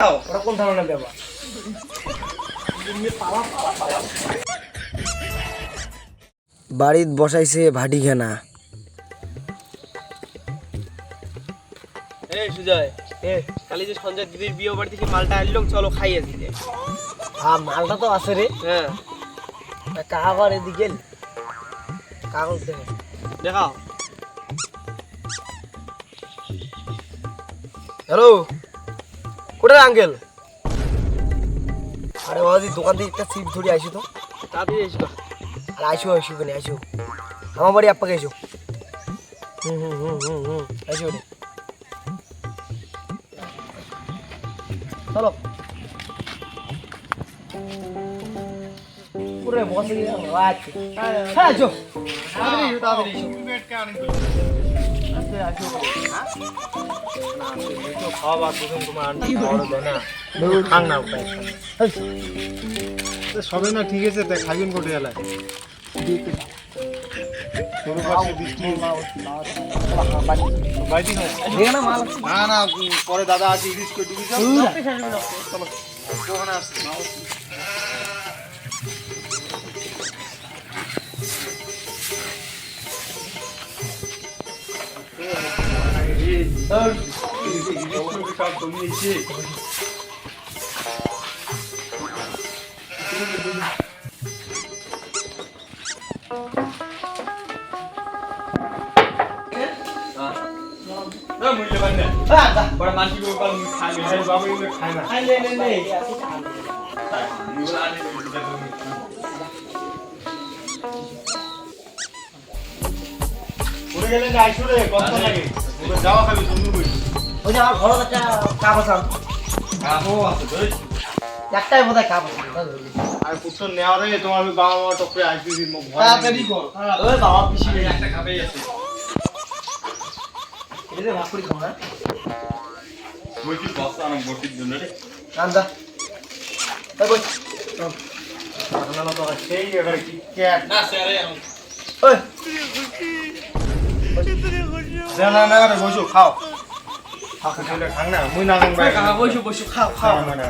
ওরা কোন ধরনের ব্যাপার বাড়িত বসাইছে ভাটি খানা এই সুজয় এ কালি যে সঞ্জয় দিদির বিয়ে বাড়ি থেকে মালটা আনলো চলো খাইয়ে দিতে হ্যাঁ মালটা তো আছে রে। হ্যাঁ। এদিকে কাগজ দেখে দেখাও। হ্যালো? কোথায় আঙ্কেল। আরে বাবাজি দোকান থেকে একটা সিট ধরে আইসো তো। তাড়াতাড়ি এসো আর আইসো আইসো কেন আইসো। আমার বাড়ি আপ্পাকে আইসো। হুম হুম হুম হুম হুম আইসো রে চলো। পুরো বসে গেলাম আচ্ছা হ্যাঁ আইসো তাড়াতাড়ি এসো, তাড়াতাড়ি এসো। খাওয়া দুজন তোমার আন্টি খাওয়ানো দেয় না খান না সবে না ঠিক আছে তাই খাইবেন কোটে এলাকায় কোনো পাশে বৃষ্টি বাইদি না দেখে না মাল না না উম, পরে দাদা আছে ইলিশ করে দিবি চল ওখানে আসছে বড় মাসি গো কাল খাই খাই বাবা এগুলো খায় না খাই নে নে নে পড়ে গেলে না আইসো রে কষ্ট লাগে ওকে যাওয়া খাবি ওই যে আমার একটা আন কাপও আছে বুঝলি একটাই বোধহয় কাগজ আর পুত্র নেওয়া রে তোমার আমি বাবা মা টপরে আসবি মুখ তাড়াতাড়ি কর ওই বাবা পিসি একটা খাবেই আছে। এটা ভাগ করি খাও না? বলছি বস্তা আনো বটির জন্য রে? আন্দা এই বই সেই এবার কি ক্যাট? না স্যারে ওই না না না রে বসো খাও। খাও খেলে খাং না মুই না খাং ভাই। কাকা বসো বসো খাও খাও। না না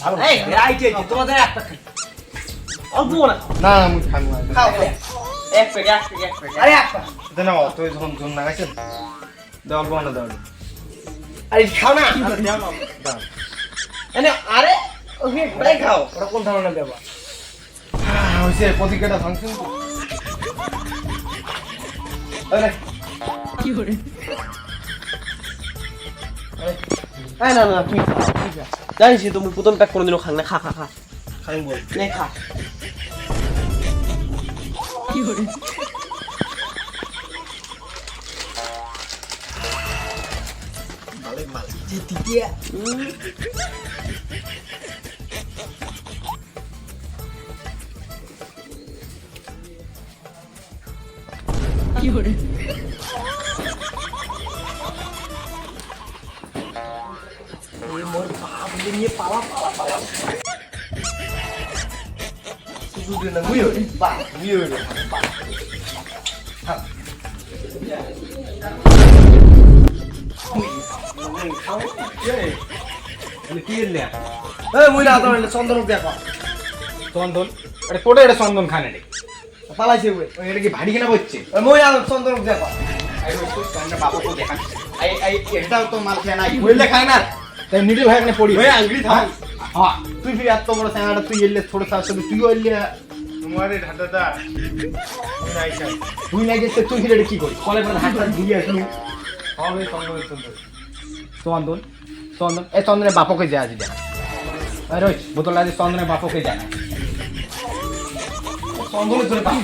ভালো এই এই তোমাদের একটা খাই। অল্প না না না মুই খাং না খাও এক প্যাকেট এক প্যাকেট এক প্যাকেট। আরে একটা দেন তুই যখন জন না গেছেন দেওয়াল বানা দেওয়াল আরে খাও না। দাও এনে আরে ওকে প্রায় খাও। ওরা কোন ধরনের ব্যাপার হইছে প্রতিক্রিয়াটা ফাংশন আরে এই না না তুই খা, তুই খা। জানিস তুমি প্রথম প্যাক করে দিল খান না খা খা খা। খাই বল। নে খা। যে তৃতীয় এই বাপ নিয়ে পালা পালা পালা। না মুই হই বা মুই হই তো চন্দন দেখো চন্দন? এটা কোটে এটা চন্দন খানে রে। পালাইছে এটা কি ভারী কিনা বলছে মুই না চন্দন দেখো দেখান। এই এই তো মাল খায় না বললে খায় না। তাই নিডি ভাই এখানে পড়ি। ওই আঙ্গুলি থাক। হ্যাঁ? তুই ফির এত বড় স্যাংড়া তুই এলে ছোট সাথে সাথে তুই এলে। তোমারে ঢাটাটা নাই খাই। তুই নাই গেছে তুই ফিরে কি করি কলে করে হাতটা দিয়ে আসলু হবে চন্দন চন্দন চন্দন চন্দন এ চন্দনের বাপকে যায় আজি দেখা আরে ওই বোতল আছে চন্দনের বাপকে যায় চন্দনের বাপ